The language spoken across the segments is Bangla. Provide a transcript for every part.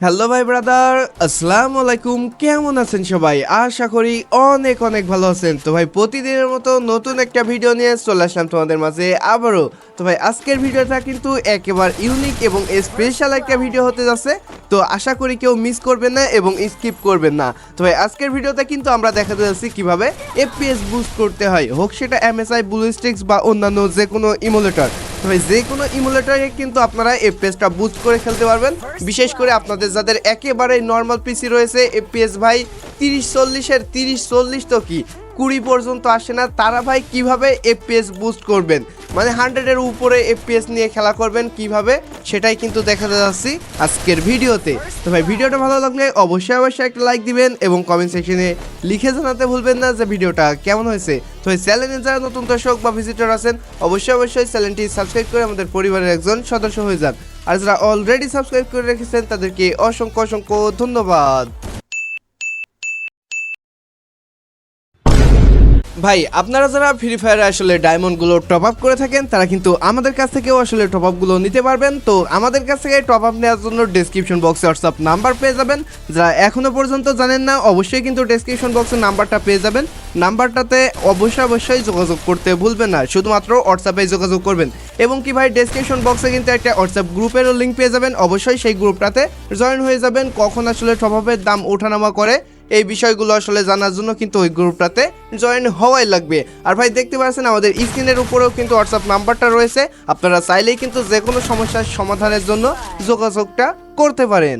হ্যালো ভাই ব্রাদার আসসালাম আলাইকুম কেমন আছেন সবাই? আশা করি অনেক অনেক ভালো আছেন। তো ভাই, প্রতিদিনের মতো নতুন একটা ভিডিও নিয়ে চলে আসলাম তোমাদের মাঝে আবারও। তো ভাই, আজকের ভিডিওটা কিন্তু একেবারে ইউনিক এবং স্পেশাল একটা ভিডিও হতে যাচ্ছে। তো আশা করি কেউ মিস করবেন না এবং স্কিপ করবেন না। তো ভাই, আজকের ভিডিওতে কিন্তু আমরা দেখাতে যাচ্ছি কীভাবে এফপিএস বুস্ট করতে হয়। হোক সেটা এমএসআই ব্লুস্টিক্স বা অন্যান্য যে কোনো ইমুলেটর ভাই যে কোনো ইমুলেটরে কিন্তু আপনারা এফপিএসটা বুস্ট করে খেলতে পারবেন। বিশেষ করে আপনাদের যাদের একেবারে নর্মাল পিসি রয়েছে এফপিএস ভাই তিরিশ চল্লিশের তিরিশ চল্লিশ তো কি? কুড়ি পর্যন্ত আসে না। তারা ভাই কীভাবে এফপিএস বুস্ট করবেন? মানে হান্ড্রেডের উপরে এফপিএস নিয়ে খেলা করবেন কীভাবে, সেটাই কিন্তু দেখাতে যাচ্ছি আজকের ভিডিওতে। তো ভাই, ভিডিওটা ভালো লাগলে অবশ্যই অবশ্যই একটা লাইক দিবেন এবং কমেন্ট সেকশনে লিখে জানাতে ভুলবেন না যে ভিডিওটা কেমন হয়েছে। তো এই চ্যানেলে যারা নতুন দর্শক বা ভিজিটর আছেন, অবশ্যই অবশ্যই চ্যানেলটি সাবস্ক্রাইব করে আমাদের পরিবারের একজন সদস্য হয়ে যান। আর যারা অলরেডি সাবস্ক্রাইব করে রেখেছেন, তাদেরকে অসংখ্য অসংখ্য ধন্যবাদ। ভাই, আপনারা যারা ফ্রি ফায়ারে আসলে ডায়মন্ডগুলো টপ আপ করে থাকেন, তারা কিন্তু আমাদের কাছ থেকেও আসলে টপ আপগুলো নিতে পারবেন। তো আমাদের কাছ থেকে টপ আপ নেওয়ার জন্য ডেসক্রিপশন বক্সে হোয়াটসঅ্যাপ নাম্বার পেয়ে যাবেন। যারা এখনও পর্যন্ত জানেন না, অবশ্যই কিন্তু ডেসক্রিপশন বক্সে নাম্বারটা পেয়ে যাবেন। নাম্বারটাতে অবশ্যই অবশ্যই যোগাযোগ করতে ভুলবেন না, শুধুমাত্র হোয়াটসঅ্যাপে যোগাযোগ করবেন। এবং কি ভাই ডেসক্রিপশন বক্সে কিন্তু একটা হোয়াটসঅ্যাপ গ্রুপেরও লিঙ্ক পেয়ে যাবেন। অবশ্যই সেই গ্রুপটাতে জয়েন হয়ে যাবেন, কখন আসলে টপ আপের দাম ওঠানামা করে। এই বিষয়গুলো আসলে জানার জন্য কিন্তু ওই গ্রুপটাতে জয়েন হওয়াই লাগবে। আর ভাই, দেখতে পাচ্ছেন আমাদের স্ক্রিনের উপরেও কিন্তু হোয়াটসঅ্যাপ নাম্বারটা রয়েছে। আপনারা চাইলেই কিন্তু যে কোনো সমস্যার সমাধানের জন্য যোগাযোগটা করতে পারেন।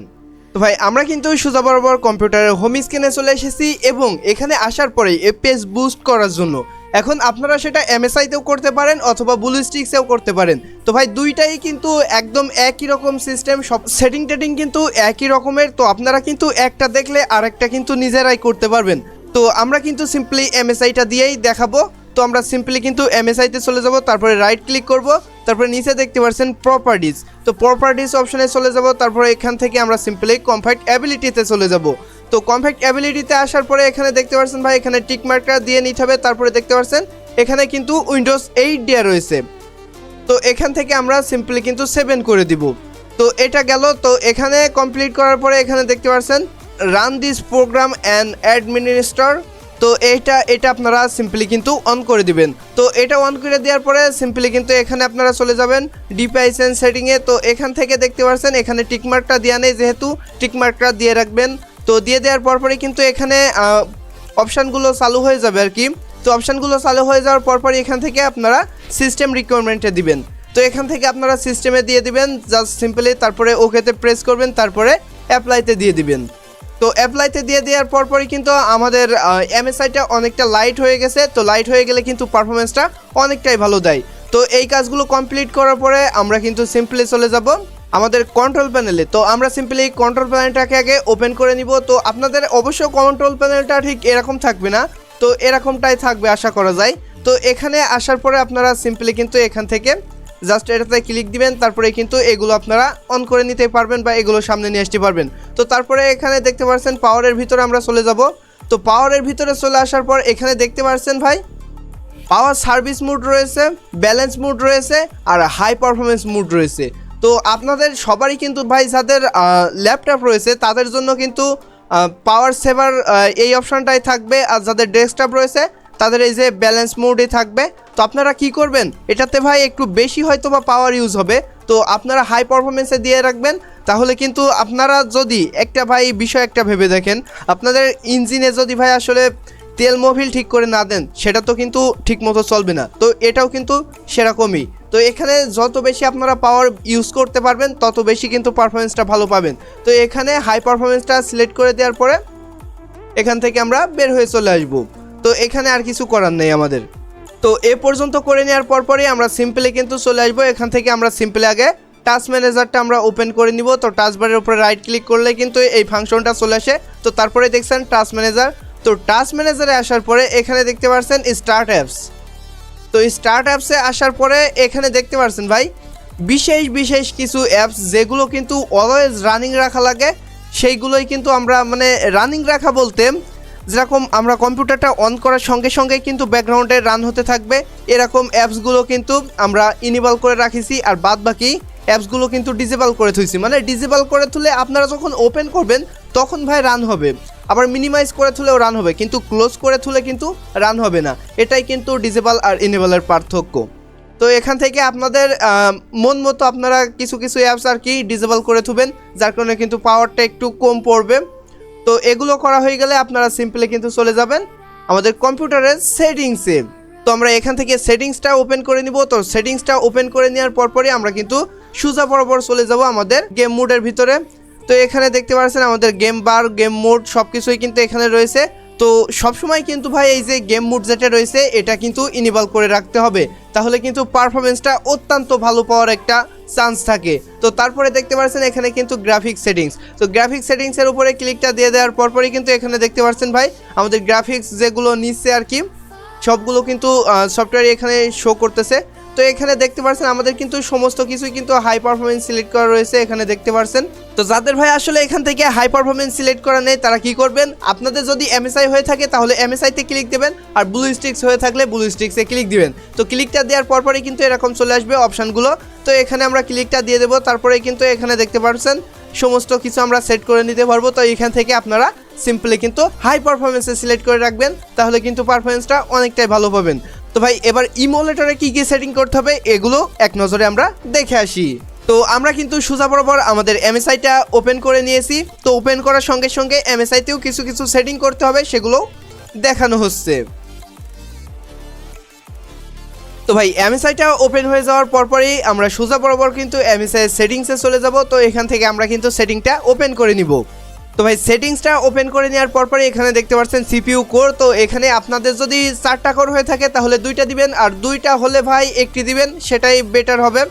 তো ভাই, আমরা কিন্তু সোজা বরাবর কম্পিউটারের হোম স্ক্রিনে চলে এসেছি এবং এখানে আসার পরে পেজ বুস্ট করার জন্য এখন আপনারা সেটা এমএসআইতেও করতে পারেন অথবা ব্লু স্টিক্সেও করতে পারেন। তো ভাই, দুইটাই কিন্তু একদম একই রকম সিস্টেম সব সেটিং টেটিং কিন্তু একই রকমের। তো আপনারা কিন্তু একটা দেখলে আরেকটা কিন্তু নিজেরাই করতে পারবেন। তো আমরা কিন্তু সিম্পলি এমএসআইটা দিয়েই দেখাবো। তো আমরা সিম্পলি কিন্তু এমএসআইতে চলে যাব, তারপরে রাইট ক্লিক করব, তারপরে নিচে দেখতে পাচ্ছেন প্রপার্টিজ তো প্রপার্টিজ অপশনে চলে যাব, তারপরে এখান থেকে আমরা সিম্পলি কমফর্ট অ্যাবিলিটিতে চলে যাব। তো কমফর্ট অ্যাবিলিটিতে আসার পরে এখানে দেখতে পাচ্ছেন ভাই, এখানে টিক মার্কটা দিয়ে নিতে হবে, তারপরে দেখতে পাচ্ছেন এখানে কিন্তু উইন্ডোজ এইট দেওয়া রয়েছে। তো এখান থেকে আমরা সিম্পলি কিন্তু সেভেন করে দিব। তো এটা গেল, তো এখানে কমপ্লিট করার পরে এখানে দেখতে পাচ্ছেন run this program and administer তো এটা এটা আপনারা সিম্পলি কিন্তু অন করে দিবেন। তো এটা অন করে দেওয়ার পরে সিম্পলি কিন্তু এখানে আপনারা চলে যাবেন ডিপাইসেন সেটিংয়ে। তো এখান থেকে দেখতে পাচ্ছেন এখানে টিকমার্কটা দেওয়া নেই যেহেতু টিকমার্কটা দিয়ে রাখবেন। তো দিয়ে দেওয়ার পরপরই কিন্তু এখানে অপশানগুলো চালু হয়ে যাবে আর কি। তো অপশানগুলো চালু হয়ে যাওয়ার পরপরই এখান থেকে আপনারা সিস্টেম রিকোয়ারমেন্টে দিবেন। তো এখান থেকে আপনারা সিস্টেমে দিয়ে দিবেন জাস্ট সিম্পলি তারপরে ওকেতে প্রেস করবেন, তারপরে অ্যাপ্লাইতে দিয়ে দিবেন। তো অ্যাপ্লাইতে দিয়ে দেওয়ার পরপরই কিন্তু আমাদের এমএসআইটা অনেকটা লাইট হয়ে গেছে। তো লাইট হয়ে গেলে কিন্তু পারফরমেন্সটা অনেকটাই ভালো দেয়। তো এই কাজগুলো কমপ্লিট করার পরে আমরা কিন্তু সিম্পলি চলে যাব। আমাদের কন্ট্রোল প্যানেলে তো আমরা সিম্পলি কন্ট্রোল প্যানেলটাকে আগে ওপেন করে নিব। তো আপনাদের অবশ্য কন্ট্রোল প্যানেলটা ঠিক এরকম থাকবে না। তো এরকমটাই থাকবে আশা করা যায়। তো এখানে আসার পরে আপনারা সিম্পলি কিন্তু এখান থেকে জাস্ট এটাতে ক্লিক দিবেন। তারপরে কিন্তু এগুলো আপনারা অন করে নিতে পারবেন বা এগুলো সামনে নিয়ে আসতে পারবেন। তো তারপরে এখানে দেখতে পাচ্ছেন পাওয়ারের ভিতরে আমরা চলে যাব। তো পাওয়ারের ভিতরে চলে আসার পর এখানে দেখতে পাচ্ছেন ভাই পাওয়ার সার্ভিস মুড রয়েছে ব্যালেন্স মুড রয়েছে আর হাই পারফরমেন্স মুড রয়েছে। তো আপনাদের সবারই কিন্তু ভাই যাদের ল্যাপটপ রয়েছে, তাদের জন্য কিন্তু পাওয়ার সেভার এই অপশানটাই থাকবে। আর যাদের ডেস্কটপ রয়েছে, তাদের এই যে ব্যালেন্স মোডে থাকবে। তো আপনারা কি করবেন? এটাতে ভাই একটু বেশি হয়তো বা পাওয়ার ইউজ হবে। তো আপনারা হাই পারফরমেন্সে দিয়ে রাখবেন। তাহলে কিন্তু আপনারা যদি একটা ভাই বিষয় একটা ভেবে দেখেন, আপনাদের ইঞ্জিনে যদি ভাই আসলে তেল মোবিল ঠিক করে না দেন, সেটা তো কিন্তু ঠিক মতো চলবে না। তো এটাও কিন্তু সেরকমই। তো এখানে যত বেশি আপনারা পাওয়ার ইউজ করতে পারবেন, তত বেশি কিন্তু পারফরমেন্সটা ভালো পাবেন। তো এখানে হাই পারফরমেন্সটা সিলেক্ট করে দেওয়ার পরে এখান থেকে আমরা বের হয়ে চলে আসব। তো এখানে আর কিছু করার নেই আমাদের। তো এ পর্যন্ত করে নেওয়ার পরপরই আমরা সিম্পলি কিন্তু চলে আসব। এখান থেকে আমরা সিম্পলি আগে টাচ ম্যানেজারটা আমরা ওপেন করে নিব। তো টাচ বারের উপরে রাইট ক্লিক করলে কিন্তু এই ফাংশনটা চলে আসে। তো তারপরে দেখছেন টাচ ম্যানেজার তো টাচ ম্যানেজারে আসার পরে এখানে দেখতে পাচ্ছেন স্টার্ট অ্যাপস তো স্টার্ট অ্যাপসে আসার পরে এখানে দেখতে পাচ্ছেন ভাই, বিশেষ বিশেষ কিছু অ্যাপস যেগুলো কিন্তু অলওয়েজ রানিং রাখা লাগে, সেইগুলোই কিন্তু আমরা মানে রানিং রাখা বলতে যেরকম আমরা কম্পিউটারটা অন করার সঙ্গে সঙ্গে কিন্তু ব্যাকগ্রাউন্ডে রান হতে থাকবে, এরকম অ্যাপসগুলো কিন্তু আমরা ইনিবল করে রাখিছি আর বাদ বাকি অ্যাপসগুলো কিন্তু ডিজেবল করে থুইছি। মানে ডিজেবল করে তুলে আপনারা যখন ওপেন করবেন, তখন ভাই রান হবে। আবার মিনিমাইজ করে তুলেও রান হবে, কিন্তু ক্লোজ করে তুলে কিন্তু রান হবে না। এটাই কিন্তু ডিজেবল আর ইনেবলের পার্থক্য। তো এখান থেকে আপনাদের মন মতো আপনারা কিছু কিছু অ্যাপস আর কি ডিজেবল করে থুবেন, যার কারণে কিন্তু পাওয়ারটা একটু কম পড়বে। তো এগুলো করা হয়ে গেলে আপনারা সিম্পলি কিন্তু চলে যাবেন আমাদের কম্পিউটারের সেটিংসে। তো আমরা এখান থেকে সেটিংসটা ওপেন করে নিব। তো সেটিংসটা ওপেন করে নেওয়ার পরপরই আমরা কিন্তু সুজা বরাবর চলে যাব আমাদের গেম মুডের ভিতরে। তো এখানে দেখতে পাচ্ছেন আমাদের গেম বার গেম মোড সব কিছুই কিন্তু এখানে রয়েছে। তো সবসময় কিন্তু ভাই এই যে গেম মোড যেটা রয়েছে, এটা কিন্তু ইনিবল করে রাখতে হবে। তাহলে কিন্তু পারফরমেন্সটা অত্যন্ত ভালো পাওয়ার একটা চান্স থাকে। তো তারপরে দেখতে পাচ্ছেন এখানে কিন্তু গ্রাফিক সেটিংস তো গ্রাফিক সেটিংসের উপরে ক্লিকটা দিয়ে দেওয়ার পরপরই কিন্তু এখানে দেখতে পাচ্ছেন ভাই, আমাদের গ্রাফিক্স যেগুলো নিচ্ছে আর কি, সবগুলো কিন্তু সফটওয়্যার এখানে শো করতেছে। তো এখানে দেখতে পাচ্ছেন আমাদের কিন্তু সমস্ত কিছুই কিন্তু হাই পারফরমেন্স সিলেক্ট করা রয়েছে, এখানে দেখতে পাচ্ছেন তো যাদের ভাই আসলে এখান থেকে হাই পারফরমেন্স সিলেক্ট করা নেই, তারা কি করবেন? আপনাদের যদি এমএসআই হয়ে থাকে, তাহলে এমএসআই তে ক্লিক দেবেন, আর ব্লু স্টিক্স হয়ে থাকলে ব্লু স্টিক্সে ক্লিক দিবেন। তো ক্লিকটা দেওয়ার পরপরই কিন্তু এরকম চলে আসবে অপশানগুলো তো এখানে আমরা ক্লিকটা দিয়ে দেবো, তারপরে কিন্তু এখানে দেখতে পাচ্ছেন সমস্ত কিছু আমরা সেট করে নিতে পারব। তো এখান থেকে আপনারা সিম্পলি কিন্তু হাই পারফরমেন্সে সিলেক্ট করে রাখবেন, তাহলে কিন্তু পারফরমেন্সটা অনেকটাই ভালো পাবেন। তো ভাই, এবার ইমোলেটরে কি কি সেটিং করতে হবে, এগুলো এক নজরে আমরা দেখে আসি। তো আমরা কিন্তু সোজা বরাবর আমাদের এমএসআইটা ওপেন করে নিয়েছি। তো ওপেন করার সঙ্গে সঙ্গে এমএসআইতেও কিছু কিছু সেটিং করতে হবে, সেগুলো দেখানো হচ্ছে। তো ভাই এমএসআইটা ওপেন হয়ে যাওয়ার পরপরই আমরা সোজা বরাবর কিন্তু এমএসআই সেটিংসে চলে যাব। তো এখান থেকে আমরা কিন্তু সেটিংটা ওপেন করে নিব। তো ভাই সেটিংসটা ওপেন করে নেওয়ার পরপরই এখানে দেখতে পাচ্ছেন সিপিইউ কোর তো এখানে আপনাদের যদি চারটা কোর হয়ে থাকে, তাহলে দুইটা দিবেন। আর দুইটা হলে ভাই, একটি দিবেন, সেটাই বেটার হবে।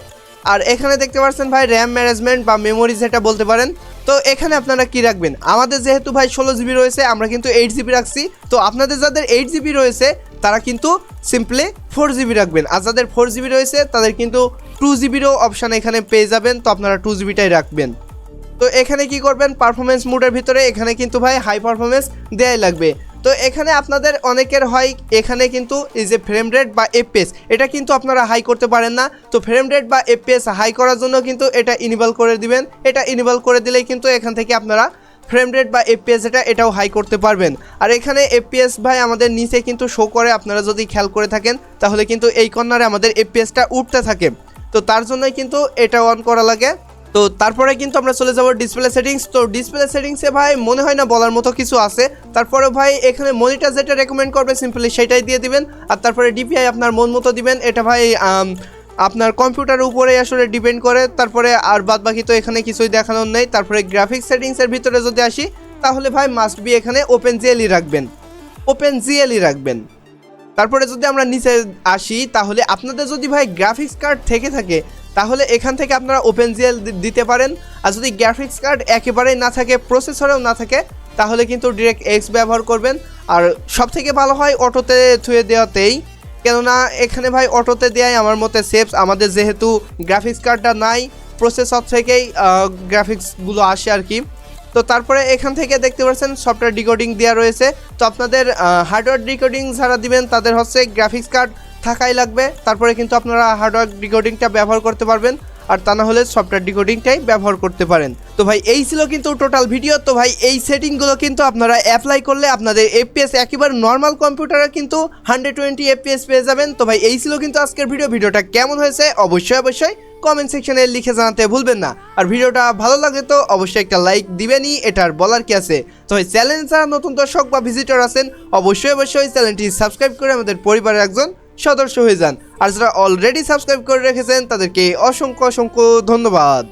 আর এখানে দেখতে পাচ্ছেন ভাই র্যাম ম্যানেজমেন্ট বা মেমোরি যেটা বলতে পারেন। তো এখানে আপনারা কি রাখবেন? আমাদের যেহেতু ভাই, ষোলো জিবি রয়েছে, আমরা কিন্তু এইট জিবি রাখছি। তো আপনাদের যাদের এইট জিবি রয়েছে, তারা কিন্তু সিম্পলি ফোর জিবি রাখবেন। আর যাদের ফোর জিবি রয়েছে, তাদের কিন্তু টু জিবিরও অপশান এখানে পেয়ে যাবেন। তো আপনারা টু জিবিটাই রাখবেন। তো এখানে কি করবেন? পারফরমেন্স মুডের ভিতরে এখানে কিন্তু ভাই হাই পারফরমেন্স দেয়াই লাগবে। তো এখানে আপনাদের অনেকের হয়, এখানে কিন্তু এই যে ফ্রেম রেট বা এফপিএস এটা কিন্তু আপনারা হাই করতে পারেন না। তো ফ্রেম রেট বা এফপিএস হাই করার জন্য কিন্তু এটা ইনিবল করে দিবেন। এটা ইনিবল করে দিলেই কিন্তু এখান থেকে আপনারা ফ্রেম রেট বা এফপিএস এটা, এটাও হাই করতে পারবেন। আর এখানে এফপিএস ভাই আমাদের নিচে কিন্তু শো করে, আপনারা যদি খেয়াল করে থাকেন, তাহলে কিন্তু এই কর্নারে আমাদের এফপিএসটা উঠতে থাকে। তো তার জন্যই কিন্তু এটা অন করা লাগে। তো তারপরে কিন্তু আমরা চলে যাব ডিসপ্লে সেটিংস তো ডিসপ্লে সেটিংসে ভাই, মনে হয় না বলার মতো কিছু আছে। তারপরে ভাই, এখানে মনিটর যেটা রেকমেন্ড করবে সিম্পলি সেটাই দিয়ে দিবেন। আর তারপরে ডিপিআই আপনার মন মতো দিবেন। এটা ভাই আপনার কম্পিউটারের উপরে আসলে ডিপেন্ড করে। তারপরে আর বাদ বাকি তো এখানে কিছুই দেখানোর নেই। তারপরে গ্রাফিক্স সেটিংসের ভিতরে যদি আসি, তাহলে ভাই মাস্ট বি এখানে ওপেন জিএলই রাখবেন। ওপেন জিএলই রাখবেন। তারপরে যদি আমরা নিচে আসি, তাহলে আপনাদের যদি ভাই গ্রাফিক্স কার্ড থেকে থাকে তাহলে এখান থেকে আপনারা ওপেন জিএল দিতে পারেন। আর যদি গ্রাফিক্স কার্ড একেবারেই না থাকে প্রসেসরেও না থাকে, তাহলে কিন্তু ডিরেক্ট এক্স ব্যবহার করবেন। আর সব থেকে ভালো হয় অটোতে থুয়ে দেওয়াতেই। কেননা এখানে ভাই অটোতে দেওয়াই আমার মতে সেফ আমাদের যেহেতু গ্রাফিক্স কার্ডটা নাই প্রসেসর থেকেই গ্রাফিক্সগুলো আসে আর কি। তো তারপরে এখান থেকে দেখতে পাচ্ছেন সফটওয়্যার ডিকোডিং দেওয়া রয়েছে। তো আপনাদের হার্ডওয়্যার ডিকোডিং যারা দিবেন, তাদের হচ্ছে গ্রাফিক্স কার্ড থাকাই লাগবে। তারপরে কিন্তু আপনারা হার্ডওয়্যার ডিকোডিংটা ব্যবহার করতে পারবেন। আর তা না হলে সফটওয়্যার ডিকোডিংটাই ব্যবহার করতে পারেন। তো ভাই, এই ছিল কিন্তু টোটাল ভিডিও তো ভাই, এই সেটিংগুলো কিন্তু আপনারা অ্যাপ্লাই করলে আপনাদের এফপিএস একেবারে নর্মাল কম্পিউটারে কিন্তু হান্ড্রেড টোয়েন্টি এফপিএস পেয়ে যাবেন। তো ভাই, এই ছিল কিন্তু আজকের ভিডিও ভিডিওটা কেমন হয়েছে অবশ্যই অবশ্যই কমেন্ট সেকশনে লিখে জানাতে ভুলবেন না। আর ভিডিওটা ভালো লাগে তো অবশ্যই একটা লাইক দিবেনই এটার বলার কি আছে? তো ভাই চ্যানেল যারা নতুন দর্শক বা ভিজিটর আছেন, অবশ্যই অবশ্যই চ্যানেলটি সাবস্ক্রাইব করে আমাদের পরিবারের একজন সদস্য হয়ে যান। আর যারা অলরেডি সাবস্ক্রাইব করে রেখেছেন তাদেরকে অসংখ্য অসংখ্য ধন্যবাদ।